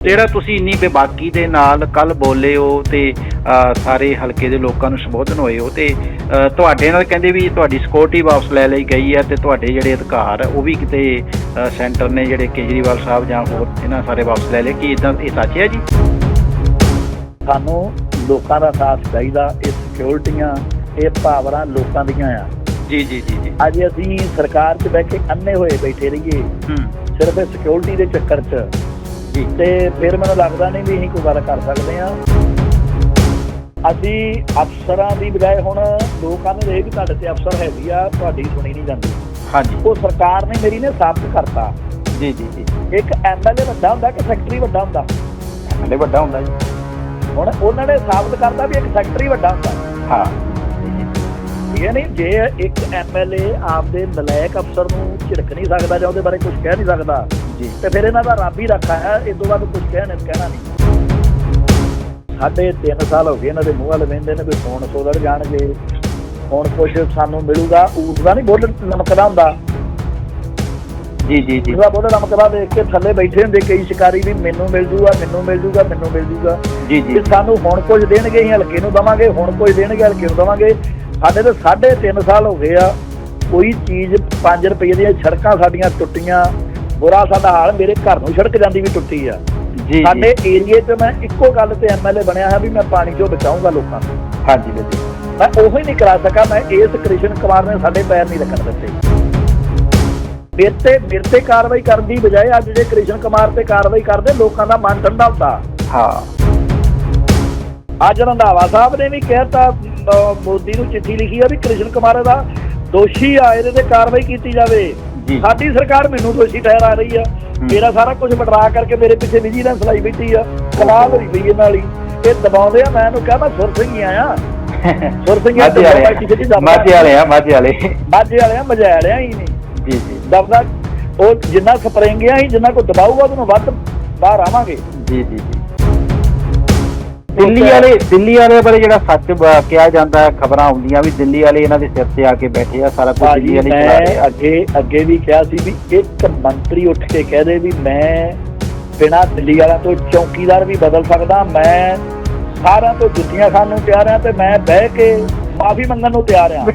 ਜਿਹੜਾ ਤੁਸੀਂ ਇੰਨੀ ਬੇਬਾਕੀ ਦੇ ਨਾਲ ਕੱਲ ਬੋਲੇ ਹੋ ਤੇ ਸਾਰੇ ਹਲਕੇ ਦੇ ਲੋਕਾਂ ਨੂੰ ਸੰਬੋਧਨ ਹੋਏ ਹੋ ਤੇ ਤੁਹਾਡੇ ਨਾਲ ਕਹਿੰਦੇ ਵੀ ਤੁਹਾਡੀ ਸਿਕਿਉਰਿਟੀ ਵਾਪਸ ਲੈ ਲਈ ਗਈ ਹੈ ਤੇ ਤੁਹਾਡੇ ਜਿਹੜੇ ਅਧਿਕਾਰ ਉਹ ਵੀ ਕਿਤੇ ਸੈਂਟਰ ਨੇ ਜਿਹੜੇ ਕੇਜਰੀਵਾਲ ਸਾਹਿਬ ਜਾਂ ਹੋਰ ਇਹਨਾਂ ਸਾਰੇ ਵਾਪਸ ਲੈ ਲਏ ਕੀ ਇਦਾਂ ਇਹ ਸੱਚ ਹੈ ਜੀ? ਸਾਨੂੰ ਲੋਕਾਂ ਦਾ ਸਾਥ ਚਾਹੀਦਾ ਇਹ ਸਿਕਿਉਰਿਟੀਆਂ ਇਹ ਪਾਵਰਾਂ ਲੋਕਾਂ ਦੀਆਂ ਆ। ਜੀ ਜੀ ਜੀ ਜੀ। ਅੱਜ ਅਸੀਂ ਸਰਕਾਰ 'ਚ ਬਹਿ ਕੇ ਅੰਨੇ ਹੋਏ ਬੈਠੇ ਰਹੀਏ। ਹੂੰ। ਸਿਰਫ ਸਿਕਿਉਰਿਟੀ ਦੇ ਚੱਕਰ 'ਚ ਤੇ ਫਿਰ ਮੈਨੂੰ ਲੱਗਦਾ ਨਹੀਂ ਵੀ ਅਸੀਂ ਕੋਈ ਗੱਲ ਕਰ ਸਕਦੇ ਆ ਅਸੀਂ ਅਫਸਰਾਂ ਦੀ ਬਜਾਏ ਹੁਣ ਲੋਕਾਂ ਨੇ ਇਹ ਵੀ ਤੁਹਾਡੇ ਤੇ ਅਫਸਰ ਹੈਗੀ ਆ ਤੁਹਾਡੀ ਸੁਣੀ ਨਹੀਂ ਜਾਂਦੀ। ਹਾਂਜੀ। ਉਹ ਸਰਕਾਰ ਨੇ ਮੇਰੀ ਨੇ ਸਾਬਤ ਕਰਤਾ। ਜੀ ਜੀ ਜੀ। ਇੱਕ ਐਮਐਲਏ ਵੱਡਾ ਹੁੰਦਾ ਕਿ ਸੈਕਟਰੀ ਵੱਡਾ ਹੁੰਦਾ। ਹਲੇ ਵੱਡਾ ਹੁੰਦਾ ਜੀ। ਹੁਣ ਉਹਨਾਂ ਨੇ ਸਾਬਤ ਕਰਤਾ ਵੀ ਇੱਕ ਸੈਕਟਰੀ ਵੱਡਾ ਹੁੰਦਾ। ਹਾਂ। ਠੀਕ ਹੈ ਨਹੀਂ ਜੇ ਇੱਕ ਐਮਐਲਏ ਆਪਦੇ ਨਲਾਇਕ ਅਫਸਰ ਨੂੰ ਝਿੜਕ ਨਹੀਂ ਸਕਦਾ ਜਾਂ ਉਹਦੇ ਬਾਰੇ ਕੁਝ ਕਹਿ ਨਹੀਂ ਸਕਦਾ ਜੀ ਤੇ ਫਿਰ ਇਹਨਾਂ ਦਾ ਰੱਬ ਹੀ ਰੱਖਾ ਹੈ ਇਸ ਤੋਂ ਬਾਅਦ ਕੁਝ ਕਹਿਣ ਕਹਿਣਾ ਨਹੀਂ। ਸਾਡੇ 3 ਸਾਲ ਹੋ ਗਏ ਇਹਨਾਂ ਦੇ ਮੂੰਹ ਵੱਲ ਵੇਂਦੇ ਨੇ ਵੀ ਫੋਨ ਸੋਦੜ ਜਾਣਗੇ ਹੁਣ ਕੁਝ ਸਾਨੂੰ ਮਿਲੂਗਾ ਊਠਦਾ ਨਹੀਂ ਬੋਲ ਲਮਕਦਾ ਹੁੰਦਾ। ਜੀ ਜੀ ਜੀ। ਜਿਹੜਾ ਬੋਲ ਲਮਕਦਾ ਦੇਖ ਕੇ ਥੱਲੇ ਬੈਠੇ ਹੁੰਦੇ ਕਈ ਸ਼ਿਕਾਰੀ ਵੀ ਮੈਨੂੰ ਮਿਲ ਜੂਗਾ ਮੈਨੂੰ ਮਿਲ ਜੂਗਾ ਮੈਨੂੰ ਮਿਲ ਜੂਗਾ। ਜੀ ਜੀ। ਸਾਨੂੰ ਹੁਣ ਕੁਝ ਦੇਣਗੇ ਅਸੀਂ ਹਲਕੇ ਨੂੰ ਦਵਾਂਗੇ ਹੁਣ ਕੁਝ ਦੇਣਗੇ ਹਲਕੇ ਨੂੰ ਦਵਾਂਗੇ। ਸਾਡੇ ਤੇ ਸਾਢੇ ਤਿੰਨ ਸਾਲ ਹੋ ਗਏ ਆ ਕੋਈ ਚੀਜ਼ 5 ਰੁਪਏ ਦੀਆਂ ਸੜਕਾਂ ਸਾਡੀਆਂ ਟੁੱਟੀਆਂ ਬੁਰਾ ਸਾਡਾ ਹਾਲ ਮੇਰੇ ਘਰ ਨੂੰ ਸੜਕ ਜਾਂਦੀ ਵੀ ਟੁੱਟੀ ਆ। ਜੀ ਸਾਡੇ ਏਰੀਏ 'ਚ ਮੈਂ ਇੱਕੋ ਗੱਲ ਤੇ ਐਮਐਲਏ ਬਣਿਆ ਹੈ ਵੀ ਮੈਂ ਪਾਣੀ ਤੋਂ ਬਚਾਊਂਗਾ ਲੋਕਾਂ ਨੂੰ। ਹਾਂਜੀ ਜੀ ਮੈਂ ਉਹੀ ਨਹੀਂ ਕਰਾ ਸਕਾ ਮੈਂ ਇਸ ਕ੍ਰਿਸ਼ਨ ਕੁਮਾਰ ਨੇ ਸਾਡੇ ਪੈਰ ਨਹੀਂ ਰੱਖਣ ਦਿੱਤੇ। ਮੇਰੇ ਤੇ ਮੇਰੇ ਤੇ ਕਾਰਵਾਈ ਕਰਨ ਦੀ ਬਜਾਏ ਅੱਜ ਜੇ ਕ੍ਰਿਸ਼ਨ ਕੁਮਾਰ ਤੇ ਕਾਰਵਾਈ ਕਰਦੇ ਲੋਕਾਂ ਦਾ ਮਨ ਠੰਡਾ ਹੁੰਦਾ। ਹਾਂ। ਅੱਜ ਰੰਧਾਵਾ ਸਾਹਿਬ ਨੇ ਵੀ ਕਹਿਤਾ ਮੋਦੀ ਨੂੰ ਚਿੱਠੀ ਲਿਖੀ ਆ ਵੀ ਕ੍ਰਿਸ਼ਨ ਕੁਮਾਰ ਦਾ ਦੋਸ਼ੀ ਆ ਇਹਦੇ ਤੇ ਕਾਰਵਾਈ ਕੀਤੀ ਜਾਵੇ। ਸਾਡੀ ਸਰਕਾਰ ਮੈਨੂੰ ਦੋਸ਼ੀ ਠਹਿਰਾ ਰਹੀ ਆ। ਮੇਰਾ ਸਾਰਾ ਕੁਝ ਬਟਰਾ ਕਰਕੇ ਮੇਰੇ ਪਿੱਛੇ ਵਿਜੀਲੈਂਸ ਲਾਈ ਬੈਠੀ ਆ। ਕਲਾ ਭਰੀ ਪਈ ਇਹ ਨਾਲ ਹੀ। ਇਹ ਦਬਾਉਂਦੇ ਆ ਮੈਂ ਇਹਨੂੰ ਕਿਹਾ ਮੈਂ ਸੁਰ ਸਿੰਘ ਹੀ ਆਇਆ। ਸੁਰ ਸਿੰਘ ਮਾਝੇ ਵਾਲੇ ਆ, ਮਾਝੇ ਵਾਲੇ ਆ ਮਾਝੇ ਵਾਲੇ ਮਾਝੇ ਵਾਲੇ ਆ ਮਜਾਲਿਆ ਹੀ ਨਹੀਂ। ਜੀ ਜੀ। ਦਬਦਾ ਉਹ ਜਿੰਨਾ ਸਪਰਿੰਗਿਆ ਹੀ ਜਿੰਨਾ ਕੋ ਦਬਾਊਗਾ ਉਹਨੂੰ ਵੱਧ ਬਾਹਰ ਆਵਾਂਗੇ। ਜੀ ਜੀ ਜੀ। ਦਿੱਲੀ ਵਾਲੇ ਦਿੱਲੀ ਵਾਲੇ ਬਾਰੇ ਜਿਹੜਾ ਸੱਚ ਬ- ਕਿਹਾ ਜਾਂਦਾ ਹੈ ਖਬਰਾਂ ਆਉਂਦੀਆਂ ਵੀ ਦਿੱਲੀ ਵਾਲੇ ਇਹਨਾਂ ਦੇ ਸਿਰ ਤੇ ਆ ਕੇ ਬੈਠੇ ਆ ਸਾਰਾ ਕੁਝ ਦਿੱਲੀ ਭਾਜੀ ਵਾਲੇ ਚਲਾ ਰਹੇ ਮੈਂ ਆ। ਅੱਗੇ ਅੱਗੇ ਵੀ ਕਿਹਾ ਸੀ ਵੀ ਇੱਕ ਮੰਤਰੀ ਉੱਠ ਕੇ ਕਹਦੇ ਵੀ ਮੈਂ ਬਿਨਾਂ ਦਿੱਲੀ ਵਾਲਿਆਂ ਤੋਂ ਚੌਕੀਦਾਰ ਵੀ ਬਦਲ ਸਕਦਾ ਮੈਂ ਸਾਰਿਆਂ ਤੋਂ ਜੁੱਤੀਆਂ ਖਾਣ ਨੂੰ ਤਿਆਰ ਹਾਂ ਤੇ ਮੈਂ ਬਹਿ ਕੇ ਮਾਫੀ ਮੰਗਣ ਨੂੰ ਤਿਆਰ ਹਾਂ।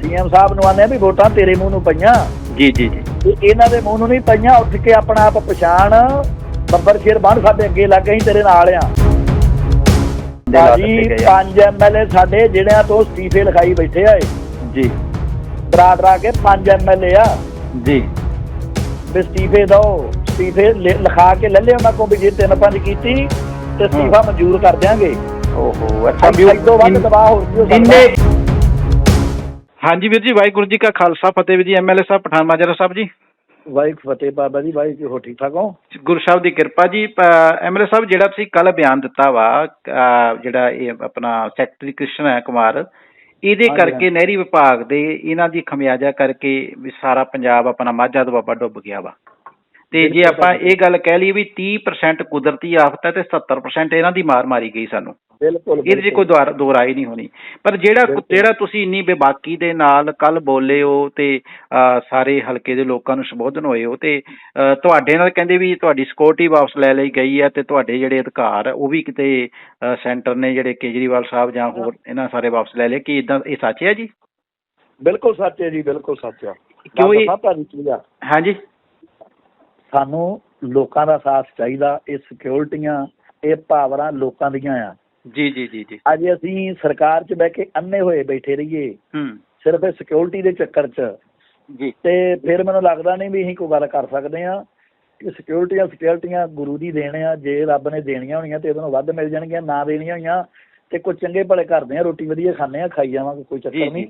ਸੀਐਮ ਸਾਹਿਬ ਨੂੰ ਆਨੇ ਵੀ ਵੋਟਾਂ ਤੇਰੇ ਮੂੰਹ ਨੂੰ ਪਈਆਂ। ਜੀ ਜੀ ਜੀ। ਤੇ ਇਹਨਾਂ ਦੇ ਮੂੰਹ ਨੂੰ ਨਹੀਂ ਪਈਆਂ ਉੱਠ ਕੇ ਆਪਣਾ ਆਪ ਪਛਾਣ ਬੱਬਰ ਸ਼ੇਰ ਬਣ ਸਾਡੇ ਅੱਗੇ ਲੱਗ ਗਈ ਤੇਰੇ ਨਾਲ ਆ। ਆ। ਪੰਜ ਐਮਐਲਏ ਸਾਡੇ ਜਿਹੜਿਆਂ ਤੋਂ ਅਸਤੀਫੇ ਲਿਖਾਈ ਬੈਠੇ ਆ ਇਹ। ਜੀ। ਡਰਾ ਡਰਾ ਕੇ ਪੰਜ ਐਮਐਲਏ ਆ। ਜੀ। ਵੀ ਅਸਤੀਫੇ ਦੋ ਅਸਤੀਫੇ ਲਿਖਾ ਕੇ ਲੈ ਲਿਆ ਉਹਨਾਂ ਕੋਲ ਵੀ ਜੇ ਤਿੰਨ ਪੰਜ ਕੀਤੀ ਤੇ ਅਸਤੀਫਾ ਮਨਜ਼ੂਰ ਕਰ ਦਿਆਂਗੇ। ਓਹੋ ਅੱਛਾ। ਅੱਜ ਤੋਂ ਵੱਧ ਦਬਾਅ ਹੋਰ ਕੀ ਹੋ ਇੰਨੇ ਸਕਦਾ ਹਾਂਜੀ ਵੀਰ ਜੀ ਵਾਹਿਗੁਰੂ ਜੀ ਕਾ ਖਾਲਸਾ ਫਤਿਹ ਜੀ ਐਮਐਲਏ ਸਾਹਿਬ ਪਠਾਨ ਮਾਜਰਾ ਸਾਹਿਬ ਜੀ। ਵਾਹਿਗੁਰੂ ਫਤਿਹ ਬਾਬਾ ਜੀ ਵਾਹਿਗੁਰੂ ਹੋ ਠੀਕ ਠਾਕ ਹੋ? ਗੁਰੂ ਸਾਹਿਬ ਦੀ ਕਿਰਪਾ ਜੀ ਐਮਐਲਏ ਸਾਹਿਬ ਜਿਹੜਾ ਤੁਸੀਂ ਕੱਲ ਬਿਆਨ ਦਿੱਤਾ ਵਾ ਜਿਹੜਾ ਇਹ ਆਪਣਾ ਸੈਕਟਰੀ ਕ੍ਰਿਸ਼ਨ ਹੈ ਕੁਮਾਰ ਇਹਦੇ ਕਰਕੇ ਨਹਿਰੀ ਵਿਭਾਗ ਦੇ ਇਹਨਾਂ ਦੀ ਖਮਿਆਜਾ ਕਰਕੇ ਵੀ ਸਾਰਾ ਪੰਜਾਬ ਆਪਣਾ ਮਾਝਾ ਦੁਆਬਾ ਡੁੱਬ ਗਿਆ ਵਾ। ਤੇ ਜੇ ਆਪਾਂ। ਇਹ ਗੱਲ ਕਹਿ ਲਈਏ ਵੀ 30% ਕੁਦਰਤੀ ਆਫਤ ਹੈ ਤੇ 70% ਇਹਨਾਂ ਦੀ ਮਾਰ ਮਾਰੀ ਗਈ ਸਾਨੂੰ। ਬਿਲਕੁਲ ਇਹਦੇ 'ਚ ਕੋਈ ਦੁਆਰ ਦੋਰਾਈ ਨਹੀਂ ਹੋਣੀ। ਪਰ ਜਿਹੜਾ। ਜਿਹੜਾ ਤੁਸੀਂ ਇੰਨੀ ਬੇਬਾਕੀ ਦੇ ਨਾਲ ਕੱਲ ਬੋਲੇ ਹੋ ਤੇ ਸਾਰੇ ਹਲਕੇ ਦੇ ਲੋਕਾਂ ਨੂੰ ਸੰਬੋਧਨ ਹੋਏ ਹੋ ਤੇ ਤੁਹਾਡੇ ਨਾਲ ਕਹਿੰਦੇ ਵੀ ਤੁਹਾਡੀ ਸਿਕਿਉਰਿਟੀ ਵਾਪਸ ਲੈ ਲਈ ਗਈ ਹੈ ਤੇ ਤੁਹਾਡੇ ਜਿਹੜੇ ਅਧਿਕਾਰ ਉਹ ਵੀ ਕਿਤੇ ਸੈਂਟਰ ਨੇ ਜਿਹੜੇ ਕੇਜਰੀਵਾਲ ਸਾਹਿਬ ਜਾਂ ਹੋਰ ਇਹਨਾਂ ਸਾਰੇ ਵਾਪਸ ਲੈ ਲਏ ਕੀ ਇਦਾਂ ਇਹ ਸੱਚ ਹੈ ਜੀ? ਬਿਲਕੁਲ ਸੱਚ ਹੈ ਜੀ ਬਿਲਕੁਲ ਸੱਚ ਹੈ। ਕਿਉਂ ਇਹ- ਹਾਂਜੀ। ਸਾਨੂੰ ਲੋਕਾਂ ਦਾ ਸਾਥ ਚਾਹੀਦਾ ਇਹ ਸਿਕਿਉਰਿਟੀਆਂ ਇਹ ਪਾਵਰਾਂ ਲੋਕਾਂ ਦੀਆਂ ਆ। ਜੀ ਜੀ ਜੀ ਜੀ। ਅੱਜ ਅਸੀਂ ਸਰਕਾਰ 'ਚ ਬਹਿ ਕੇ ਅੰਨੇ ਹੋਏ ਬੈਠੇ ਰਹੀਏ। ਹੂੰ। ਸਿਰਫ ਇਹ ਸਿਕਿਉਰਿਟੀ ਦੇ ਚੱਕਰ 'ਚ। ਜੀ। ਤੇ ਫਿਰ ਮੈਨੂੰ ਲੱਗਦਾ ਨਹੀਂ ਵੀ ਅਸੀਂ ਕੋਈ ਗੱਲ ਕਰ ਸਕਦੇ ਆ ਕਿ ਸਿਕਿਉਰਿਟੀਆਂ ਸਿਕਿਉਰਿਟੀਆਂ ਗੁਰੂ ਦੀ ਦੇਣ ਆ ਜੇ ਰੱਬ ਨੇ ਦੇਣੀਆਂ ਹੋਣੀਆਂ ਤੇ ਇਹਦੇ ਵੱਧ ਮਿਲ ਜਾਣਗੀਆਂ ਨਾ ਦੇਣੀਆਂ ਹੋਈਆਂ ਤੇ ਕੋਈ ਚੰਗੇ ਭਲੇ ਕਰਦੇ ਆ ਰੋਟੀ ਵਧੀਆ ਖਾਂਦੇ ਆ ਖਾਈ ਜਾਵਾਂਗੇ ਕੋਈ ਚੱਕਰ ਨਹੀਂ।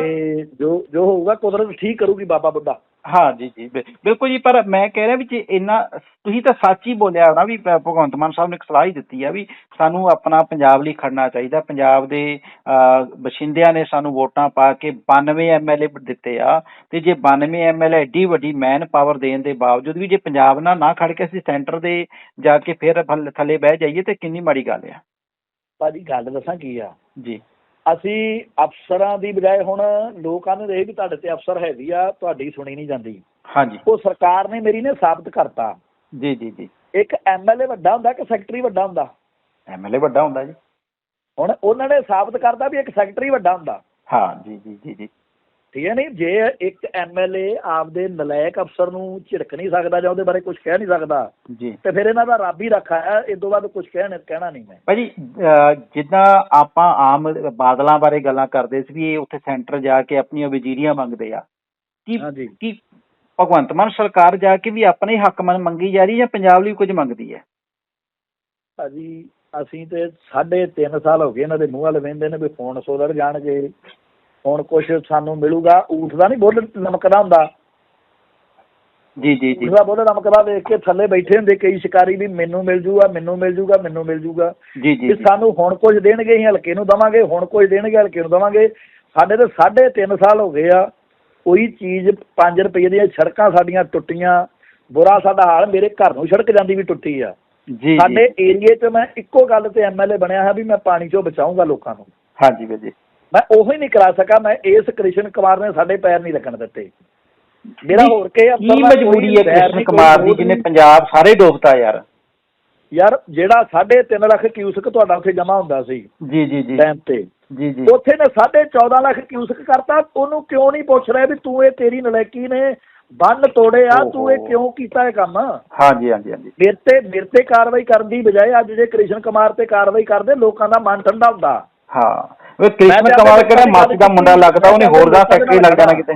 ਤੇ ਜੋ ਜੋ ਹੋਊਗਾ ਕੁਦਰਤ ਠੀਕ ਕਰੂਗੀ ਬਾਬਾ ਬੁੱਢਾ। ਹਾਂ ਜੀ ਜੀ ਬਿਲਕੁਲ ਜੀ ਪਰ ਮੈਂ ਕਹਿ ਰਿਹਾ ਵੀ ਜੇ ਇੰਨਾ ਤੁਸੀਂ ਤਾਂ ਸੱਚ ਹੀ ਬੋਲਿਆ ਨਾ ਵੀ ਭ- ਭਗਵੰਤ ਮਾਨ ਸਾਹਿਬ ਨੇ ਇੱਕ ਸਲਾਹ ਹੀ ਦਿੱਤੀ ਆ ਵੀ ਸਾਨੂੰ ਆਪਣਾ ਪੰਜਾਬ ਲਈ ਖੜਨਾ ਚਾਹੀਦਾ। ਪੰਜਾਬ ਦੇ ਅਹ, ਬਸ਼ਿੰਦਿਆਂ ਨੇ ਸਾਨੂੰ ਵੋਟਾਂ ਪਾ ਕੇ 92 ਐਮਐਲਏ ਦਿੱਤੇ ਆ ਤੇ ਜੇ 92 ਐਮਐਲਏ ਏਡੀ ਵੱਡੀ ਮੈਨ ਪਾਵਰ ਦੇਣ ਦੇ ਬਾਵਜੂਦ ਵੀ ਜੇ ਪੰਜਾਬ ਨਾਲ ਨਾ ਖੜ ਕੇ ਅਸੀਂ ਸੈਂਟਰ ਦੇ ਜਾ ਕੇ ਫਿਰ ਥੱਲੇ- ਥੱਲੇ ਬਹਿ ਜਾਈਏ ਤੇ ਕਿੰਨੀ ਮਾੜੀ ਗੱਲ ਆ। ਭਾਜੀ ਗੱਲ ਦੱਸਾਂ ਕੀ ਆ? ਜੀ। ਅਸੀਂ ਅਫਸਰਾਂ ਦੀ ਬਜਾਏ ਹੁਣ ਲੋਕਾਂ ਨੇ ਇਹ ਵੀ ਤੁਹਾਡੇ ਤੇ ਅਫਸਰ ਹੈਗੀ ਆ ਤੁਹਾਡੀ ਸੁਣੀ ਨਹੀਂ ਜਾਂਦੀ। ਹਾਂਜੀ। ਉਹ ਸਰਕਾਰ ਨੇ ਮੇਰੀ ਨੇ ਸਾਬਤ ਕਰਤਾ। ਜੀ ਜੀ ਜੀ। ਇੱਕ ਐਮਐਲਏ ਵੱਡਾ ਹੁੰਦਾ ਕਿ ਸੈਕਟਰੀ ਵੱਡਾ ਹੁੰਦਾ। ਐਮਐਲਏ ਵੱਡਾ ਹੁੰਦਾ ਜੀ। ਹੁਣ ਉਹਨਾਂ ਨੇ ਸਾਬਤ ਕਰਤਾ ਵੀ ਇੱਕ ਸੈਕਟਰੀ ਵੱਡਾ ਹੁੰਦਾ। ਹਾਂ ਜੀ ਜੀ ਜੀ ਜੀ। ਠੀਕ ਹੈ ਨਹੀਂ? ਜੇ ਇੱਕ ਐਮਐਲਏ ਆਪਦੇ ਨਲਾਇਕ ਅਫਸਰ ਨੂੰ ਝਿੜਕ ਨਹੀਂ ਸਕਦਾ ਜਾਂ ਉਹਦੇ ਬਾਰੇ ਕੁਝ ਕਹਿ ਨਹੀਂ ਸਕਦਾ ਜੀ। ਤੇ ਫਿਰ ਇਹਨਾਂ ਦਾ ਰੱਬ ਹੀ ਰੱਖਾ ਹੈ ਇਸ ਤੋਂ ਬਾਅਦ ਕੁਝ ਕਹਿਣ ਕਹਿਣਾ ਨਹੀਂ ਮੈਂ। ਭਾਜੀ ਜਿੱਦਾਂ ਆਪਾਂ ਆਮ ਬਾਦਲਾਂ ਬਾਰੇ ਗੱਲਾਂ ਕਰਦੇ ਸੀ ਵੀ ਇਹ ਉੱਥੇ ਸੈਂਟਰ ਜਾ ਕੇ ਆਪਣੀਆਂ ਵਜ਼ੀਰੀਆਂ ਮੰਗਦੇ ਆ ਕੀ ਕੀ ਭਗਵੰਤ ਮਾਨ ਸਰਕਾਰ ਜਾ ਕੇ ਵੀ ਆਪਣੇ ਹੱਕ ਮੰਨ ਮੰਗੀ ਜਾ ਰਹੀ ਜਾਂ ਪੰਜਾਬ ਲਈ ਕੁਝ ਮੰਗਦੀ ਹੈ? ਭਾਜੀ ਅਸੀਂ ਤੇ ਸਾਢੇ ਤਿੰਨ ਸਾਲ ਹੋ ਗਏ ਇਹਨਾਂ ਦੇ ਮੂੰਹ ਵਾਲੇ ਵੇਂਦੇ ਨੇ ਵੀ ਫੋਨ ਸੋਲਰ ਜਾਣਗੇ। ਹੁਣ ਕੁਝ ਸਾਨੂੰ ਮਿਲੂਗਾ ਊਠ ਦਾ ਨਹੀਂ ਬੁੱਲ ਲਮਕਦਾ ਹੁੰਦਾ। ਜੀ ਜੀ ਜੀ। ਊਠ ਦਾ ਬੁੱਲ ਲਮਕਦਾ ਵੇਖ ਕੇ ਥੱਲੇ ਬੈਠੇ ਹੁੰਦੇ ਕਈ ਸ਼ਿਕਾਰੀ ਵੀ ਮੈਨੂੰ ਮਿਲ ਜੂਗਾ ਮੈਨੂੰ ਮਿਲ ਜੂਗਾ ਮੈਨੂੰ ਮਿਲ ਜੂਗਾ। ਜੀ ਜੀ ਸਾਨੂੰ ਹੁਣ ਕੁਝ ਦੇਣਗੇ ਅਸੀਂ ਹਲਕੇ ਨੂੰ ਦਵਾਂਗੇ ਹੁਣ ਕੁਝ ਦੇਣਗੇ ਹਲਕੇ ਨੂੰ ਦਵਾਂਗੇ। ਸਾਡੇ ਤੇ ਸਾਢੇ ਤਿੰਨ ਸਾਲ ਹੋ ਗਏ ਆ ਕੋਈ ਚੀਜ਼ 5 ਰੁਪਏ ਦੀਆਂ ਸੜਕਾਂ ਸਾਡੀਆਂ ਟੁੱਟੀਆਂ। ਬੁਰਾ ਸਾਡਾ ਹਾਲ ਮੇਰੇ ਘਰ ਨੂੰ ਸੜਕ ਜਾਂਦੀ ਵੀ ਟੁੱਟੀ ਆ। ਜੀ ਸਾਡੇ ਏਰੀਏ 'ਚ ਮੈਂ ਇੱਕੋ ਗੱਲ ਤੇ ਐਮਐਲਏ ਬਣਿਆ ਹੈ ਵੀ ਮੈਂ ਪਾਣੀ 'ਚੋਂ ਬਚਾਊਂਗਾ ਲੋਕਾਂ ਨੂੰ। ਹਾਂਜੀ ਵੀਰ ਜੀ। ਮੈਂ ਉਹੀ ਨਹੀਂ ਕਰਾ ਸਕਾ ਮੈਂ ਇਸ ਕ੍ਰਿਸ਼ਨ ਕੁਮਾਰ ਨੇ ਸਾਡੇ ਪੈਰ ਨਹੀਂ ਲੱਗਣ ਦਿੱਤੇ। ਮੇਰਾ ਹੋਰ ਕੀ ਆ, ਕੀ ਮਜਬੂਰੀ ਹੈ ਕ੍ਰਿਸ਼ਨ ਕੁਮਾਰ ਦੀ ਜਿਹਨੇ। ਪੰਜਾਬ ਸਾਰੇ ਡੋਬਤਾ ਯਾਰ? ਯਾਰ ਜਿਹੜਾ 3.5 ਲੱਖ ਕਿਊਸਕ ਤੁਹਾਡਾ ਉੱਥੇ ਜਮਾ ਹੁੰਦਾ ਸੀ ਜੀ ਜੀ ਜੀ। ਡੈਮ ਤੇ। ਜੀ ਜੀ। ਉੱਥੇ ਨੇ 14.5 ਲੱਖ ਕਿਊਸਕ ਕਰਤਾ। ਉਹਨੂੰ ਕਿਉਂ ਨਹੀਂ ਪੁੱਛ ਰਿਹਾ ਵੀ ਤੂੰ ਇਹ ਤੇਰੀ ਨਲਾਇਕੀ ਨੇ ਬੰਨ ਤੋੜੇ ਆ ਤੂੰ ਇਹ। ਕਿਉਂ ਕੀਤਾ ਇਹ ਕੰਮ? ਹਾਂਜੀ ਹਾਂਜੀ ਹਾਂਜੀ। ਮੇਰੇ ਤੇ ਮੇਰੇ ਤੇ ਕਾਰਵਾਈ ਕਰਨ ਦੀ ਬਜਾਏ ਅੱਜ ਜੇ ਕ੍ਰਿਸ਼ਨ ਕੁਮਾਰ ਤੇ ਕਾਰਵਾਈ ਕਰਦੇ ਲੋਕਾਂ ਦਾ ਮਨ ਠੰਡਾ ਹੁੰਦਾ। ਹਾਂ। ਮੈਂ ਕ੍ਰਿਸ਼ਨ ਆਪਣੇ ਕਿਹੜਾ ਮਾਸੀ ਦਾ ਮੁੰਡਾ ਲੱਗਦਾ ਉਹਨੇ ਹੋਰ ਦਾ ਫੈਕਟਰੀ ਲੱਗ ਜਾਣਾ ਕਿਤੇ।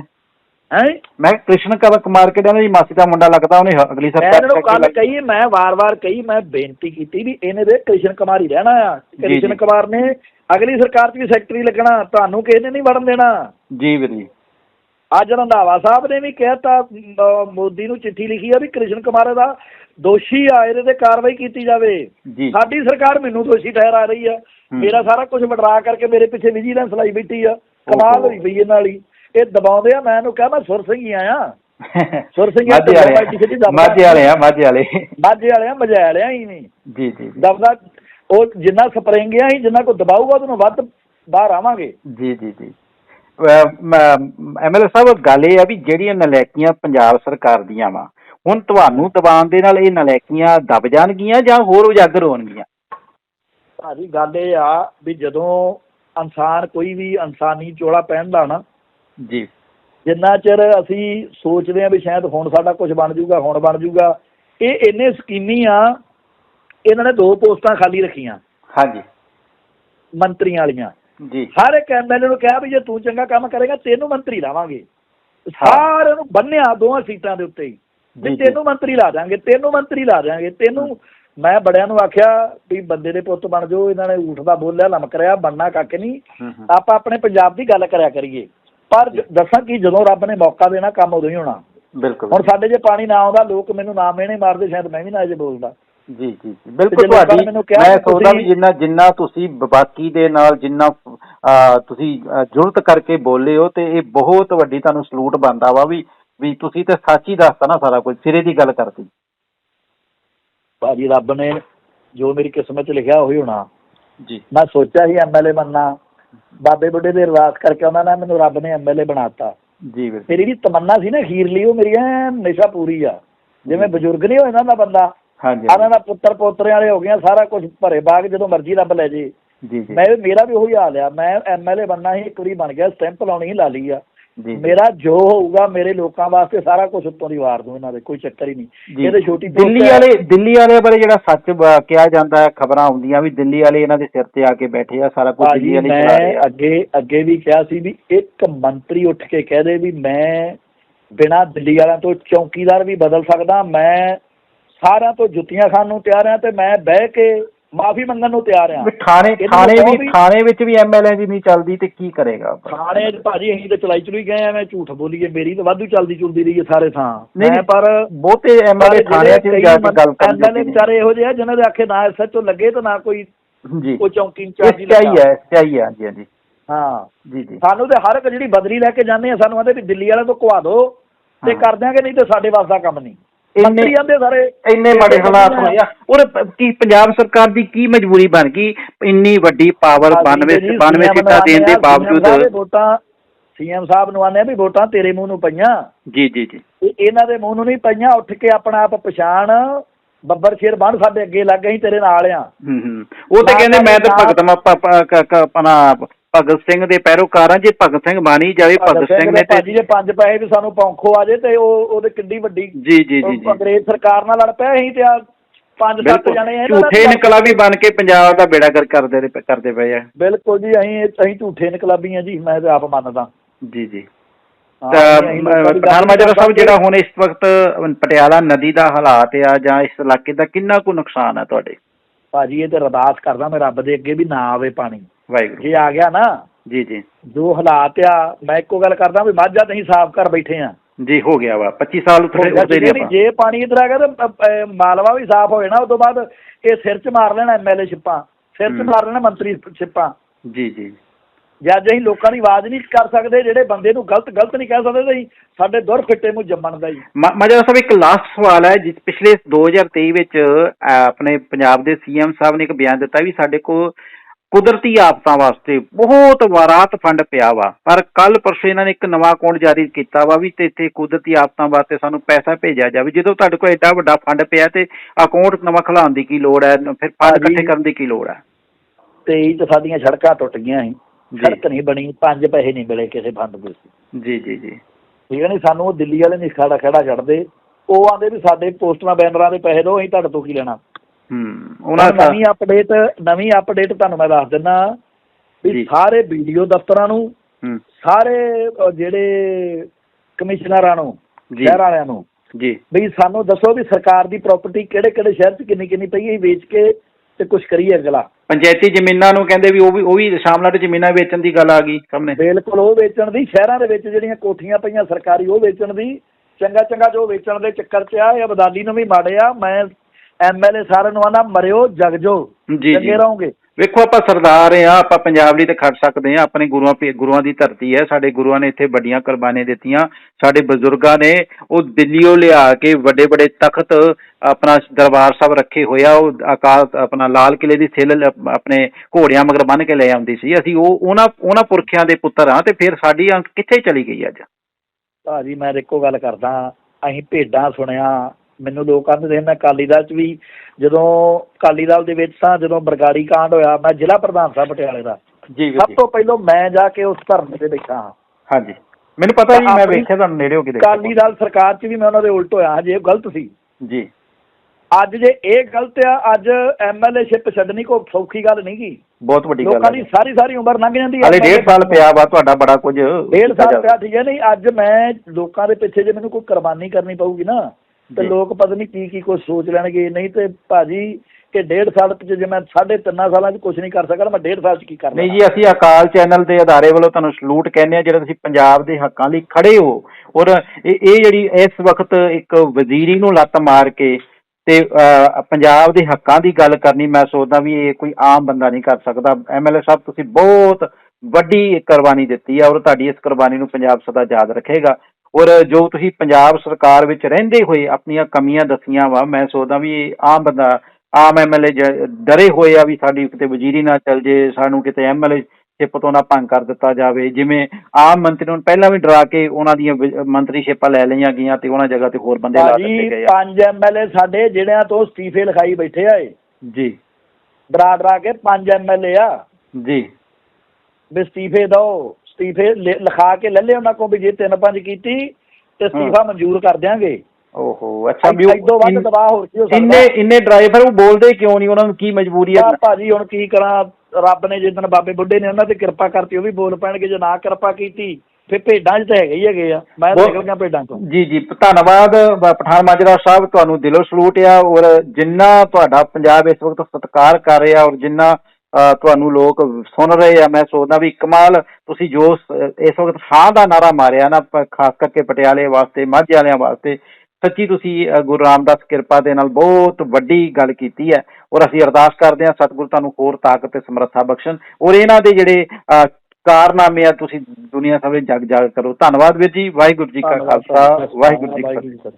ਹੈ? ਮੈਂ ਕ੍ਰਿਸ਼ਨ ਕੁਮਾਰ ਕਿਹੜਾ ਜੀ ਮਾਸੀ ਦਾ ਮੁੰਡਾ ਲੱਗਦਾ ਉਹਨੇ ਅਗਲੀ ਮੈਂ ਸਰਕਾਰ ਇਹਨਾਂ ਨੂੰ factory ਕੱਲ ਕਹੀ ਮੈਂ ਵਾਰ-ਵਾਰ ਕਹੀ ਮੈਂ ਬੇਨਤੀ ਕੀਤੀ ਵੀ ਇਹਨੇ ਦੇ ਕ੍ਰਿਸ਼ਨ ਕੁਮਾਰ ਹੀ ਰਹਿਣਾ ਆ। ਕ੍ਰਿਸ਼ਨ। ਕੁਮਾਰ ਨੇ ਅਗਲੀ ਸਰਕਾਰ 'ਚ ਵੀ ਸੈਕਟਰੀ ਲੱਗਣਾ ਤੁਹਾਨੂੰ ਕਿਸੇ ਨੇ ਨਹੀਂ ਵੜਨ ਦੇਣਾ। ਜੀ ਵੀਰ ਜੀ। ਅੱਜ ਰੰਧਾਵਾ ਸਾਹਿਬ ਨੇ ਵੀ ਕਹਿਤਾ ਮੋਦੀ ਨੂੰ ਚਿੱਠੀ ਲਿਖੀ ਆ ਵੀ ਕ੍ਰਿਸ਼ਨ ਕੁਮਾਰ ਦਾ ਦੋਸ਼ੀ ਆ ਇਹਦੇ ਤੇ ਕਾਰਵਾਈ ਕੀਤੀ ਜਾਵੇ। ਸਾਡੀ ਸਰਕਾਰ ਮੈਨੂੰ ਦੋਸ਼ੀ ਠਹਿਰਾ ਰਹੀ ਆ। ਮੇਰਾ ਸਾਰਾ ਕੁਝ ਵਡਰਾ ਕਰਕੇ ਮੇਰੇ ਪਿੱਛੇ ਵਿਜੀਲੈਂਸ ਲਾਈ ਬੈਠੀ ਆ। ਕਮਾਲ ਹੋਈ ਪਈ ਇਹਨਾਂ ਵਾਲੀ। ਇਹ ਦਬਾਉਂਦੇ ਆ ਮੈਂ ਇਹਨੂੰ ਕਿਹਾ ਮੈਂ ਸੁਰ ਸਿੰਘ ਹੀ ਆਇਆ। ਸੁਰ ਸਿੰਘ ਮਾਝੇ ਵਾਲੇ ਆ, ਮਾਝੇ ਵਾਲੇ ਆ ਮਾਝੇ ਵਾਲੇ। ਮਾਝੇ ਵਾਲਿਆਂ ਮਜਾ ਵਾਲਿਆਂ ਹੀ ਨਹੀਂ ਜੀ ਜੀ ਦਬਦਾ ਉਹ ਜਿੰਨਾ ਸਪਰਿੰਗਿਆ ਸੀ ਜਿੰਨਾ ਕੋ ਦਬਾਊਗਾ ਉਹਨੂੰ ਵੱਧ ਬਾਹਰ ਆਵਾਂਗੇ। ਜੀ ਜੀ ਜੀ। ਐਮਐਲਏ ਸਾਹਿਬ ਗੱਲ ਇਹ ਆ ਵੀ ਜਿਹੜੀਆਂ ਨਲਾਇਕੀਆਂ ਪੰਜਾਬ ਸਰਕਾਰ ਦੀਆਂ ਵਾ ਹੁਣ ਤੁਹਾਨੂੰ ਦਬਾਉਣ ਦੇ ਨਾਲ ਇਹ ਨਲਾਇਕੀਆਂ ਦਬ ਜਾਣਗੀਆਂ ਜਾਂ ਹੋਰ ਉਜਾਗਰ ਹੋਣਗੀਆਂ? ਭਾਜੀ ਗੱਲ ਇਹ ਆ ਵੀ ਜਦੋਂ ਇਨਸਾਨ ਕੋਈ ਵੀ ਇਨਸਾਨੀ ਚੋਲਾ ਪਹਿਨਦਾ ਨਾ ਜੀ। ਜਿੰਨਾ ਚਿਰ ਅਸੀਂ ਸੋਚਦੇ ਆ ਵੀ ਸ਼ਾਇਦ ਹੁਣ ਸਾਡਾ ਕੁਝ ਬਣ ਜਾਊਗਾ ਹੁਣ ਬਣ ਜਾਊਗਾ ਇਹ ਇੰਨੇ ਸਕੀਮੀ ਆ ਇਹਨਾਂ ਨੇ ਦੋ ਪੋਸਟਾਂ ਖਾਲੀ ਰੱਖੀਆਂ। ਹਾਂਜੀ। ਮੰਤਰੀਆਂ ਵਾਲੀਆਂ। ਜੀ। ਹਰ ਇੱਕ ਐਮਐਲਏ ਨੂੰ ਕਿਹਾ ਵੀ ਜੇ ਤੂੰ ਚੰਗਾ ਕੰਮ ਕਰੇਗਾ ਤੈਨੂੰ ਮੰਤਰੀ ਲਾਵਾਂਗੇ। ਸਾਰਿਆਂ ਨੂੰ ਬੰਨਿਆ ਦੋਹਾਂ ਸੀਟਾਂ ਦੇ ਉੱਤੇ ਹੀ। ਵੀ। ਤੈਨੂੰ ਮੰਤਰੀ ਲਾ ਦਿਆਂਗੇ ਤੈਨੂੰ ਮੰਤਰੀ ਲਾ ਦਿਆਂਗੇ ਤੈਨੂੰ ਮੈਂ ਬੜਿਆਂ ਨੂੰ ਆਖਿਆ ਵੀ ਬੰਦੇ ਦੇ ਪੁੱਤ ਬਣ ਜਾਓ ਇਹਨਾਂ ਨੇ ਊਠ ਦਾ ਬੋਲਿਆ ਲਮਕ ਰਿਆ ਬਣਨਾ ਕੱਖ ਨਹੀਂ। ਆਪਾਂ ਆਪਣੇ ਪੰਜਾਬ ਦੀ ਗੱਲ ਕਰਿਆ ਕਰੀਏ। ਪਰ ਦੱਸਾਂ ਕਿ ਜਦੋਂ ਰੱਬ ਨੇ ਮੌਕਾ ਦੇਣਾ ਕੰਮ ਉਦੋਂ ਹੀ ਹੋਣਾ। ਬਿਲਕੁਲ ਹੁਣ ਸਾਡੇ ਜੇ ਪਾਣੀ ਨਾ ਆਉਂਦਾ ਲੋਕ ਮੈਨੂੰ ਨਾ ਮਿਹਣੇ ਮਾਰਦੇ ਸ਼ਾਇਦ ਮੈਂ ਵੀ ਨਾ ਅਜੇ ਬੋਲਦਾ। ਜੀ ਜੀ ਜੀ। ਬਿਲਕੁਲ ਤੁਹਾਡੀ ਮੈਂ ਸੋਚਦਾ ਵੀ ਜਿੰਨਾ ਜਿੰਨਾ ਤੁਸੀਂ ਬਾਕੀ ਦੇ ਨਾਲ ਜਿੰਨਾ ਤੁਸੀਂ ਜੁਰਤ ਕਰਕੇ ਬੋਲੇ ਹੋ ਤੇ ਇਹ ਬਹੁਤ ਵੱਡੀ ਤੁਹਾਨੂੰ ਸਲੂਟ ਬਣਦਾ ਵਾ ਵੀ ਵੀ ਤੁਸੀਂ ਤੇ ਸੱਚ ਹੀ ਦੱਸਤਾ ਨਾ ਸਾਰਾ ਕੁਝ ਸਿਰੇ ਦੀ ਗੱਲ ਕਰਤੀ। ਭਾਜੀ ਰੱਬ ਨੇ ਜੋ ਮੇਰੀ ਕਿਸਮਤ 'ਚ ਲਿਖਿਆ ਉਹੀ ਹੋਣਾ। ਜੀ। ਮੈਂ ਸੋਚਿਆ ਸੀ ਐਮਐਲਏ ਬਣਨਾ। ਬਾਬੇ ਬੁੱਢੇ ਦੇ ਅਰਦਾਸ ਕਰਕੇ ਉਹਨਾਂ ਨੇ ਮੈਨੂੰ ਰੱਬ ਨੇ ਐਮਐਲਏ ਬਣਾਤਾ। ਜੀ ਵੀਰ। ਮੇਰੀ ਵੀ ਤਮੰਨਾ ਸੀ ਨਾ ਅਖੀਰ ਲਈ ਉਹ ਮੇਰੀ ਹਮੇਸ਼ਾ ਪੂਰੀ ਆ। ਜਿਵੇਂ ਬਜ਼ੁਰਗ ਨਹੀਂ ਹੋ ਇਹਨਾਂ ਦਾ ਬੰਦਾ ਹਾਂਜੀ ਆਨਾਂ ਦਾ ਪੁੱਤਰ ਪੋਤਰੇ ਵਾਲੇ ਹੋ ਗਿਆ ਸਾਰਾ ਕੁਝ ਭਰੇ ਬਾਗ ਜਦੋਂ ਮਰਜ਼ੀ ਰੱਬ ਲੈ ਜੇ। ਜੀ ਜੀ। ਮੈਂ ਮੇਰਾ ਵੀ ਉਹੀ ਹਾਲ ਆ। ਮੈਂ ਐਮਐਲਏ ਬਣਨਾ ਸੀ ਇੱਕ ਵਾਰੀ ਬਣ ਗਿਆ ਸਟੈਂਪ ਲਾਉਣੀ ਸੀ ਲਾ ਲਈ ਆ। ਮੇਰਾ ਜੋ ਹੋਊਗਾ ਮੇਰੇ ਲੋਕਾਂ ਵਾਸਤੇ ਸਾਰਾ ਕੁਝ ਉੱਤੋਂ ਦੀ ਵਾਰ ਦੂੰ ਇਹਨਾਂ ਦੇ ਕੋਈ ਚੱਕਰ ਹੀ ਨਹੀਂ। ਇਹਦੇ ਛੋਟੀ ਦਿੱਲੀ। ਵਾਲੇ ਦਿੱਲੀ ਵਾਲੇ ਬਾਰੇ ਜਿਹੜਾ ਸੱਚ ਕਿਹਾ ਜਾਂਦਾ ਹੈ ਖਬਰਾਂ ਆਉਂਦੀਆਂ ਵੀ ਦਿੱਲੀ ਵਾਲੇ ਇਹਨਾਂ ਦੇ ਸਿਰ ਤੇ ਆ ਕੇ ਬੈਠੇ ਆ ਸਾਰਾ ਕੁਝ ਦਿੱਲੀ ਵਾਲੇ ਚਲਾ ਰਹੇ ਆ ਅੱਗੇ ਅੱਗੇ ਵੀ ਕਿਹਾ ਸੀ ਵੀ ਇੱਕ ਮੰਤਰੀ ਉੱਠ ਕੇ ਕਹਿ ਦੇ ਵੀ ਮੈਂ ਬਿਨਾਂ ਦਿੱਲੀ ਵਾਲਿਆਂ ਤੋਂ ਚੌਕੀਦਾਰ ਵੀ ਬਦਲ ਸਕਦਾ ਮੈਂ ਸਾਰਿਆਂ ਤੋਂ ਜੁੱਤੀਆਂ ਖਾਣ ਨੂੰ ਤਿਆਰ ਹਾਂ ਤੇ ਮੈਂ ਬਹਿ ਕੇ ਮਾਫੀ ਮੰਗਣ ਨੂੰ ਤਿਆਰ ਵੀ ਥਾਣੇ ਥਾਣੇ ਵੀ ਥਾਣੇ ਵਿੱਚ ਵੀ ਐਮਐਲਏ ਦੀ ਨਹੀਂ ਚੱਲਦੀ ਤੇ ਕੀ ਕਰੇਗਾ ਥਾਣੇ ਭਾਜੀ ਅਸੀਂ ਤਾਂ ਚਲਾਈ ਚਲੂਈ ਗਏ ਆ ਮੈਂ ਝੂਠ ਬੋਲੀਏ ਮੇਰੀ ਤਾਂ ਵਾਧੂ ਚੱਲਦੀ ਚੁਲਦੀ ਰਹੀ ਹੈ ਸਾਰੇ ਥਾਂ। ਮੈਂ ਪਰ ਬਹੁਤੇ ਐਮਐਲਏ ਥਾਣਿਆਂ 'ਚ ਵੀ ਜਾ ਕੇ ਗੱਲ ਕਰਨ ਐਮਐਲਏ ਵਿਚਾਰੇ ਇਹੋ ਜਿਹੇ ਆ ਜਿਨ੍ਹਾਂ ਦੇ ਆਖੇ ਨਾ ਐਸਐਚਓ ਲੱਗੇ ਤੇ ਨਾ ਕੋਈ ਜੀ। ਕੋਈ ਚੌਂਕੀ ਇੰਚਾਰਜ ਹੀ ਲੱਗਾ। ਹੈ ਸੱਚਾਈ ਹੈ ਹਾਂਜੀ ਹਾਂਜੀ। ਹਾਂ। ਜੀ ਜੀ। ਸਾਨੂੰ ਤੇ ਹਰ ਇੱਕ ਜਿਹੜੀ ਬਦਲੀ ਲੈ ਕੇ ਜਾਂਦੇ ਆ ਸਾਨੂੰ ਆਂਦੇ ਵੀ ਦਿੱਲੀ ਵਾਲਿਆਂ ਤੋਂ ਘਵਾ ਦਿਓ ਤੇ। ਕਰ ਦਿਆਂਗੇ ਨਹੀਂ ਤੇ ਸਾਡੇ ਵਾਸ ਦਾ ਕੰਮ ਨਹੀਂ। ਮੰਤਰੀ ਆਂਦੇ ਸਾਰੇ। ਇੰਨੇ ਮਾੜੇ ਹਾਲਾਤ ਹੋਏ ਆ। ਔਰ ਕੀ ਪੰਜਾਬ ਸਰਕਾਰ ਦੀ ਕੀ ਮਜਬੂਰੀ ਬਣ ਗਈ? ਇੰਨੀ ਵੱਡੀ ਪਾਵਰ 92 92 ਸੀਟਾਂ ਦੇਣ ਦੇ ਬਾਵਜੂਦ ਸਾਰੇ ਵੋਟਾਂ ਸੀਐਮ ਸਾਹਿਬ ਨੂੰ ਆਨੇ ਵੀ ਵੋਟਾਂ ਤੇਰੇ ਮੂੰਹ ਨੂੰ ਪਈਆਂ। ਜੀ ਜੀ ਜੀ। ਇਹ ਇਹਨਾਂ ਦੇ ਮੂੰਹ ਨੂੰ ਨਹੀਂ ਪਈਆਂ ਉੱਠ ਕੇ ਆਪਣਾ ਆਪ ਪਛਾਣ ਬੱਬਰ ਸ਼ੇਰ ਬਣ ਸਾਡੇ ਅੱਗੇ ਲੱਗ ਗਈ ਤੇਰੇ ਨਾਲ ਆ। ਹੂੰ ਹੂੰ। ਉਹ ਤੇ ਕਹਿੰਦੇ ਮੈਂ ਤਾਂ ਭਗਤ ਮਾ ਪ- ਪ- ਕ- ਕ- ਆਪਣਾ ਭਗਤ ਸਿੰਘ ਦੇ ਪੈਰੋਕਾਰ ਜੇ ਭਗਤ ਸਿੰਘ ਬਾਣੀ ਜਾਵੇ ਭਗਤ ਸਿੰਘ ਨੇ ਤੇ ਭਾਜੀ ਜੇ ਪੰਜ ਪੈਸੇ ਵੀ ਸਾਨੂੰ ਪੌਂਖੋ ਆ ਜੇ ਤੇ ਉਹ ਉਹਦੇ ਕਿੰਨੀ ਵੱਡੀ ਜੀ ਜੀ ਜੀ ਅੰਗਰੇਜ਼ ਸਰਕਾਰ ਨਾਲ ਲੜ ਪਿਆ ਅਸੀਂ ਤੇ ਆ ਪੰਜ ਸੱਤ ਜਣੇ ਝੂਠੇ ਇਨਕਲਾਬੀ ਬਣ ਕੇ ਪੰਜਾਬ ਦਾ ਬੇੜਾ ਗਰ ਕਰਦੇ ਕਰਦੇ ਪਏ ਆ। ਬਿਲਕੁਲ ਜੀ ਅਸੀਂ ਅਸੀਂ ਝੂਠੇ ਇਨਕਲਾਬੀ ਆ ਜੀ ਮੈਂ ਤੇ ਆਪ ਮੰਨਦਾ। ਜੀ ਜੀ। ਪ੍ਰਧਾਨ ਮਾਜਰਾ ਸਾਹਿਬ। ਜਿਹੜਾ ਹੁਣ ਇਸ ਵਕਤ ਪਟਿਆਲਾ ਨਦੀ ਦਾ ਹਾਲਾਤ ਆ ਜਾਂ ਇਸ ਇਲਾਕੇ ਦਾ ਕਿੰਨਾ ਕੁ ਨੁਕਸਾਨ ਹੈ ਤੁਹਾਡੇ? ਭਾਜੀ ਇਹ ਤੇ ਅਰਦਾਸ ਕਰਦਾ ਮੈਂ ਰੱਬ ਦੇ ਅੱਗੇ ਵੀ ਨਾ ਆਵੇ ਪਾਣੀ। ਵਾਹਿਗੁਰੂ। ਜੇ ਆ ਗਿਆ ਨਾ ਜੀ ਜੀ। ਜੋ ਹਾਲਾਤ ਆ ਮੈਂ ਇੱਕੋ ਗੱਲ ਕਰਦਾ ਵੀ ਮਾਝਾ ਤੇ ਅਸੀਂ ਸਾਫ਼ ਕਰ ਬੈਠੇ ਆ। ਜੀ ਹੋ ਗਿਆ ਵਾ। 25 ਸਾਲ ਉੱਥੇ ਉੱਤੇ ਆਪਾਂ। ਜੇ ਪਾਣੀ ਇਧਰ ਆ ਗਿਆ ਤਾਂ ਮਾਲਵਾ ਵੀ ਸਾਫ਼ ਹੋ ਜਾਣਾ ਉਸ ਤੋਂ ਬਾਅਦ ਇਹ ਸਿਰ 'ਚ ਮਾਰ ਲੈਣਾ ਐਮਐਲਏ ਛਿੱਪਾਂ। ਸਿਰ 'ਚ ਹੂੰ। ਮਾਰ ਲੈਣਾ ਮੰਤਰੀ ਛਿੱਪਾਂ। ਜੀ ਜੀ। ਜੇ ਅੱਜ ਅਸੀਂ ਲੋਕਾਂ ਦੀ ਆਵਾਜ਼ ਨਹੀਂ ਕਰ ਸਕਦੇ ਜਿਹੜੇ ਬੰਦੇ ਨੂੰ ਗਲਤ ਗਲਤ ਨਹੀਂ ਕਹਿ ਸਕਦੇ ਅਸੀਂ ਸਾਡੇ ਦੁਰ ਫਿੱਟੇ ਮੂੰਹ ਜੰਮਣ ਦਾ ਜੀ। ਮ- ਮਾਜਰਾ ਸਾਹਿਬ ਇੱਕ ਲਾਸਟ ਸਵਾਲ ਹੈ ਜਿਸ ਪਿਛਲੇ 2023 ਵਿੱਚ ਆਪਣੇ ਪੰਜਾਬ ਦੇ ਸੀਐਮ ਸਾਹਿਬ ਨੇ ਇੱਕ ਬਿਆਨ ਦਿੱਤਾ ਵੀ ਸਾਡੇ ਕੋਲ ਕੁਦਰਤੀ ਆਫਤਾਂ ਵਾਸਤੇ ਬਹੁਤ ਵਾਰਾਤ ਫੰਡ ਪਿਆ ਵਾ ਪਰ ਕੱਲ ਪਰਸੋਂ ਇਹਨਾਂ ਨੇ ਇੱਕ ਨਵਾਂ ਅਕਾਊਂਟ ਜਾਰੀ ਕੀਤਾ ਵਾ ਵੀ ਤੇ ਇੱਥੇ ਕੁਦਰਤੀ ਆਫਤਾਂ ਵਾਸਤੇ ਸਾਨੂੰ ਪੈਸਾ ਭੇਜਿਆ ਜਾਵੇ। ਜਦੋਂ ਤੁਹਾਡੇ ਕੋਲ ਐਡਾ ਵੱਡਾ ਫੰਡ ਪਿਆ ਤੇ ਅਕਾਊਂਟ ਨਵਾਂ ਖੁਲਾਉਣ ਦੀ ਕੀ ਲੋੜ ਹੈ ਫਿਰ ਫੰਡ। ਇਕੱਠੇ ਕਰਨ ਦੀ ਕੀ ਲੋੜ ਹੈ? 23 ਚ ਸਾਡੀਆਂ ਸੜਕਾਂ ਟੁੱਟ ਗਈਆਂ ਸੀ। ਸੜਕ ਨਹੀਂ ਬਣੀ ਪੰਜ ਪੈਸੇ ਨਹੀਂ ਮਿਲੇ ਕਿਸੇ ਫੰਡ ਦੇ ਜੀ ਜੀ ਜੀ। ਠੀਕ ਹੈ ਨਹੀਂ ਸਾਨੂੰ ਉਹ ਦਿੱਲੀ ਵਾਲੇ ਨਹੀਂ ਖੜਾ ਖੜਾ ਛੱਡਦੇ। ਉਹ ਆਂਦੇ ਵੀ ਸਾਡੇ ਪੋਸਟਰਾਂ ਬੈਨਰਾਂ ਦੇ ਪੈਸੇ ਦਿਓ ਅਸੀਂ ਤੁਹਾਡੇ ਤੋਂ ਕੀ ਲੈਣਾ? ਹੂੰ ਉਹਨਾਂ ਦਾ ਨਵੀਂ ਅਪਡੇਟ ਨਵੀਂ ਅਪਡੇਟ ਤੁਹਾਨੂੰ ਮੈਂ ਦੱਸ ਦਿੰਦਾ। ਵੀ ਸਾਰੇ ਵੀਡੀਓ ਦਫ਼ਤਰਾਂ ਨੂੰ ਹੂੰ। ਸਾਰੇ ਜਿਹੜੇ ਕਮਿਸ਼ਨਰਾਂ ਨੂੰ ਸ਼ਹਿਰ ਵਾਲਿਆਂ ਨੂੰ ਜੀ। ਵੀ ਸਾਨੂੰ ਦੱਸੋ ਵੀ ਸਰਕਾਰ ਦੀ ਪ੍ਰਾਪਰਟੀ ਕਿਹੜੇ ਕਿਹੜੇ ਸ਼ਹਿਰ 'ਚ ਕਿੰਨੀ ਕਿੰਨੀ ਪਈ ਹੈ ਵੇਚ ਕੇ ਤੇ ਕੁਝ ਕਰੀਏ ਅਗਲਾ। ਪੰਚਾਇਤੀ ਜ਼ਮੀਨਾਂ ਨੂੰ ਕਹਿੰਦੇ ਵੀ ਉਹ ਵੀ ਉਹ ਵੀ ਸ਼ਾਮਲਾਟ ਜ਼ਮੀਨਾਂ ਵੇਚਣ ਦੀ ਗੱਲ ਆ ਗਈ ਸਾਹਮਣੇ। ਬਿਲਕੁਲ ਉਹ ਵੇਚਣ ਦੀ ਸ਼ਹਿਰਾਂ ਦੇ ਵਿੱਚ ਜਿਹੜੀਆਂ ਕੋਠੀਆਂ ਪਈਆਂ ਸਰਕਾਰੀ ਉਹ ਵੇਚਣ ਦੀ ਚੰਗਾ ਚੰਗਾ ਜੋ ਵੇਚਣ ਦੇ ਚੱਕਰ 'ਚ ਆ ਇਹ ਅਬਦਾਲੀ ਨੂੰ ਵੀ ਮਾੜੇ ਆ ਮੈਂ ਐਮਐਲਏ ਸਾਰਿਆਂ ਨੂੰ ਆਣਾ ਮਰਿਓ ਜਗ ਜੋ ਜੀ ਚੰਗੇ ਰਹੋਗੇ। ਵੇਖੋ ਆਪਾਂ ਸਰਦਾਰ ਆ ਆਪਾਂ ਪੰਜਾਬ ਲਈ ਤੇ ਖੜ ਸਕਦੇ ਆ। ਆਪਣੇ ਗੁਰੂਆਂ ਗੁਰੂਆਂ ਦੀ ਧਰਤੀ ਹੈ। ਸਾਡੇ ਗੁਰੂਆਂ ਨੇ ਇੱਥੇ ਵੱਡੀਆਂ ਕੁਰਬਾਨੀਆਂ ਦਿੱਤੀਆਂ। ਸਾਡੇ ਬਜ਼ੁਰਗਾਂ ਨੇ ਉਹ ਦਿੱਲੀੋਂ ਲਿਆ ਕੇ ਵੱਡੇ ਵੱਡੇ ਤਖਤ ਆਪਣਾ ਦਰਬਾਰ ਸਾਹਿਬ ਰੱਖੇ ਹੋਇਆ ਉਹ ਆਕਾਲ ਆਪਣਾ ਲਾਲ ਕਿਲੇ ਦੀ ਸਿਲ ਲ- ਆਪਣੇ ਘੋੜਿਆਂ ਮਗਰ ਬੰਨ ਕੇ ਲੈ ਆਉਂਦੀ ਸੀ। ਅਸੀਂ ਉਹ ਉਹਨਾਂ ਉਹਨਾਂ ਪੁਰਖਿਆਂ ਦੇ ਪੁੱਤਰ ਆ ਤੇ ਫਿਰ ਸਾਡੀ ਅੰਕ ਕਿੱਥੇ ਚਲੀ ਗਈ ਅੱਜ? ਭਾਜੀ ਮੈਂ ਇੱਕੋ ਗੱਲ ਕਰਦਾ। ਅਸੀਂ ਭੇਡਾਂ ਸੁਣਿਆ। ਮੈਨੂੰ ਲੋਕ ਆਂਦੇ ਨੇ ਮੈਂ ਅਕਾਲੀ ਦਲ ਚ ਵੀ ਜਦੋਂ ਅਕਾਲੀ ਦਲ ਦੇ ਵਿੱਚ ਤਾਂ ਜਦੋਂ ਬਰਗਾੜੀ ਕਾਂਡ ਹੋਇਆ ਮੈਂ ਜ਼ਿਲ੍ਹਾ ਪ੍ਰਧਾਨ ਸਾਹਿਬ ਪਟਿਆਲੇ ਦਾ। ਜੀ ਸਭ ਤੋਂ ਪਹਿਲਾਂ ਮੈਂ ਜਾ ਕੇ ਉਸ ਧਰਨੇ ਤੇ ਬੈਠਾ ਹਾਂ। ਹਾਂਜੀ। ਮੈਨੂੰ ਪਤਾ ਜੀ ਮੈਂ ਵੇਖਿਆ ਤੁਹਾਨੂੰ ਨੇੜੇ ਹੋ ਕੇ ਅਕਾਲੀ ਦਲ ਸਰਕਾਰ ਚ ਵੀ ਮੈਂ ਉਹਨਾਂ ਦੇ ਉਲਟ ਹੋਇਆ ਜੇ ਇਹ ਗਲਤ ਸੀ। ਜੀ। ਅੱਜ ਜੇ ਇਹ ਗਲਤ ਆ ਅੱਜ ਐਮਐਲਏ ਸ਼ਿਪ ਛੱਡਣੀ ਕੋਈ ਸੌਖੀ ਗੱਲ ਨਹੀਂ ਗੀ। ਬਹੁਤ ਵੱਡੀ ਗੱਲ ਲੋਕਾਂ ਹੈ ਦੀ ਸਾਰੀ ਸਾਰੀ ਉਮਰ ਲੰਘ ਜਾਂਦੀ ਹਲੇ ਡੇਢ ਸਾਲ ਪਿਆ ਵਾ ਤੁਹਾਡਾ ਬੜਾ ਕੁਝ ਡੇਢ ਸਾਲ ਪਿਆ ਠੀਕ ਹੈ ਨਹੀਂ? ਅੱਜ ਮੈਂ ਲੋਕਾਂ ਦੇ ਪਿੱਛੇ ਜੇ ਮੈਨੂੰ ਕੋਈ ਕੁਰਬਾਨੀ ਕਰਨੀ ਪਊਗੀ ਨਾ ਤੇ। ਲੋਕ ਪਤਾ ਨਹੀਂ ਕੀ ਕੀ ਕੁਝ ਸੋਚ ਲੈਣਗੇ। ਨਹੀਂ ਤੇ ਭਾਜੀ ਕਿ ਡੇਢ ਸਾਲ ਚ ਜੇ ਮੈਂ ਸਾਢੇ ਤਿੰਨਾਂ ਸਾਲਾਂ ਚ ਕੁਝ ਨਹੀਂ ਕਰ ਸਕਦਾ ਮੈਂ ਡੇਢ ਸਾਲ ਚ ਕੀ ਕਰ ਨਹੀਂ ਜੀ ਅਸੀਂ ਅਕਾਲ ਚੈਨਲ ਦੇ ਅਦਾਰੇ ਵੱਲੋਂ ਤੁਹਾਨੂੰ ਸਲੂਟ ਕਹਿੰਦੇ ਆ ਜਿਹੜਾ ਤੁਸੀਂ ਪੰਜਾਬ ਦੇ ਹੱਕਾਂ ਲਈ ਖੜੇ ਹੋ। ਔਰ ਇਹ ਜਿਹੜੀ ਇਸ ਵਕਤ ਇੱਕ ਵਜ਼ੀਰੀ ਨੂੰ ਲੱਤ ਮਾਰ ਕੇ ਤੇ ਪੰਜਾਬ ਦੇ ਹੱਕਾਂ ਦੀ ਗੱਲ ਕਰਨੀ ਮੈਂ ਸੋਚਦਾ ਵੀ ਇਹ ਕੋਈ ਆਮ ਬੰਦਾ ਨਹੀਂ ਕਰ ਸਕਦਾ। ਐਮਐਲਏ ਸਾਹਿਬ ਤੁਸੀਂ ਬਹੁਤ ਵੱਡੀ ਕੁਰਬਾਨੀ ਦਿੱਤੀ ਹੈ ਔਰ ਤੁਹਾਡੀ ਇਸ ਕੁਰਬਾਨੀ ਨੂੰ ਪੰਜਾਬ ਸਦਾ ਯਾਦ ਰੱਖੇਗਾ। ਔਰ ਜੋ ਤੁਸੀਂ ਪੰਜਾਬ ਸਰਕਾਰ ਵਿੱਚ ਰਹਿੰਦੇ ਹੋਏ ਆਪਣੀਆਂ ਕਮੀਆਂ ਦੱਸੀਆਂ ਵਾ ਮੈਂ ਸੋਚਦਾ ਵੀ ਆਮ ਬੰਦਾ ਆਮ ਐਮਐਲਏ ਡਰੇ ਹੋਏ ਆ ਵੀ ਸਾਡੀ ਕਿਤੇ ਵਜ਼ੀਰੀ ਨਾ ਚੱਲ ਜੇ ਸਾਨੂੰ ਕਿਤੇ ਐਮਐਲਏ ਸ਼ਿਪ ਤੋਂ ਨਾ ਭੰਗ ਕਰ ਦਿੱਤਾ ਜਾਵੇ। ਜਿਵੇਂ ਆਮ ਮੰਤਰੀ ਨੂੰ ਪਹਿਲਾਂ ਵੀ ਡਰਾ ਕੇ ਉਹਨਾਂ ਦੀਆਂ ਵ- ਮੰਤਰੀਸ਼ਿਪਾਂ ਲੈ ਲਈਆਂ ਗਈਆਂ ਤੇ ਉਹਨਾਂ ਜਗ੍ਹਾ ਤੇ ਹੋਰ ਬੰਦੇ ਲਾ ਦਿੱਤੇ ਗਏ ਆ। ਪੰਜ ਐਮਐਲਏ ਸਾਡੇ ਜਿਹੜਿਆਂ ਤੋਂ ਅਸਤੀਫੇ ਲਿਖਾਈ ਬੈਠੇ ਆ ਇਹ। ਜੀ। ਡਰਾ ਡਰਾ ਕੇ ਪੰਜ ਐਮਐਲਏ ਆ। ਜੀ। ਵੀ ਅਸਤੀਫੇ ਦਿਓ। ਅਸਤੀਫੇ ਲਿਖਾ ਕੇ ਲੈ ਲਿਆ ਉਹਨਾਂ ਕੋਲ ਵੀ ਜੇ ਤਿੰਨ ਪੰਜ ਕੀਤੀ ਤੇ ਅਸਤੀਫਾ ਮਨਜ਼ੂਰ ਕਰ ਦਿਆਂਗੇ। ਓਹੋ ਅੱਛਾ ਵੀ ਇੱਕ ਤੋਂ ਵੱਧ ਉਹ ਦਬਾਅ ਹੋਰ ਕੀ ਹੋ ਇੰਨੇ ਸਕਦਾ? ਇੰਨੇ ਡਰਾਈਵਰ ਉਹ ਬੋਲਦੇ ਕਿਉਂ ਨਹੀਂ ਉਹਨਾਂ ਨੂੰ ਕੀ ਮਜਬੂਰੀ ਹੈ ਆ ਭਾਜੀ ਹੁਣ ਕੀ ਕਰਾਂ? ਰੱਬ ਨੇ ਜਿੱਦਣ ਬਾਬੇ ਬੁੱਢੇ ਨੇ ਉਹਨਾਂ ਤੇ ਕਿਰਪਾ ਕਰਤੀ ਉਹ ਵੀ ਬੋਲ ਪੈਣਗੇ ਜੇ ਨਾ ਕਿਰਪਾ ਕੀਤੀ ਫਿਰ ਭੇਡਾਂ 'ਚ ਤਾਂ ਹੈਗੇ ਹੀ ਹੈਗੇ ਆ। ਮੈਂ ਨਿਕਲ ਗਿਆ ਭੇਡਾਂ 'ਚੋਂ ਜੀ ਜੀ ਧੰਨਵਾਦ ਪਠਾਨ ਮਾਜਰਾ ਸਾਹਿਬ ਤੁਹਾਨੂੰ ਦਿਲੋਂ ਸਲੂਟ ਆ ਔਰ ਜਿੰਨਾ ਤੁਹਾਡਾ ਪੰਜਾਬ ਇਸ ਵਕਤ ਸਤਿਕਾਰ ਕਰ ਰਿਹਾ ਔਰ ਜਿੰਨਾ ਤੁਹਾਨੂੰ ਲੋਕ ਸੁਣ ਰਹੇ ਆ ਮੈਂ ਸੋਚਦਾ ਵੀ ਕਮਾਲ ਤੁਸੀਂ ਜੋ ਇਸ ਵਕਤ ਹਾਂ ਦਾ ਨਾਰਾ ਮਾਰਿਆ ਨਾ ਖਾਸ ਕਰਕੇ ਪਟਿਆਲੇ ਵਾਸਤੇ ਮਾਝੇ ਵਾਲਿਆਂ ਵਾਸਤੇ ਸੱਚੀ ਤੁਸੀਂ ਗੁਰੂ ਰਾਮਦਾਸ ਕਿਰਪਾ ਦੇ ਨਾਲ ਬਹੁਤ ਵੱਡੀ ਗੱਲ ਕੀਤੀ ਹੈ ਔਰ ਅਸੀਂ ਅਰਦਾਸ ਕਰਦੇ ਹਾਂ ਸਤਿਗੁਰੂ ਤੁਹਾਨੂੰ ਹੋਰ ਤਾਕਤ ਤੇ ਸਮਰੱਥਾ ਬਖਸ਼ਣ ਔਰ ਇਹਨਾਂ ਦੇ ਜਿਹੜੇ ਕਾਰਨਾਮੇ ਆ ਤੁਸੀਂ ਦੁਨੀਆ ਸਾਹਮਣੇ ਜਗ ਜਗ ਕਰੋ। ਧੰਨਵਾਦ ਵੀਰ ਜੀ ਵਾਹਿਗੁਰੂ ਜੀ ਕਾ ਖਾਲਸਾ ਵਾਹਿਗੁਰੂ ਜੀ ਕੀ ਫਤਿਹ।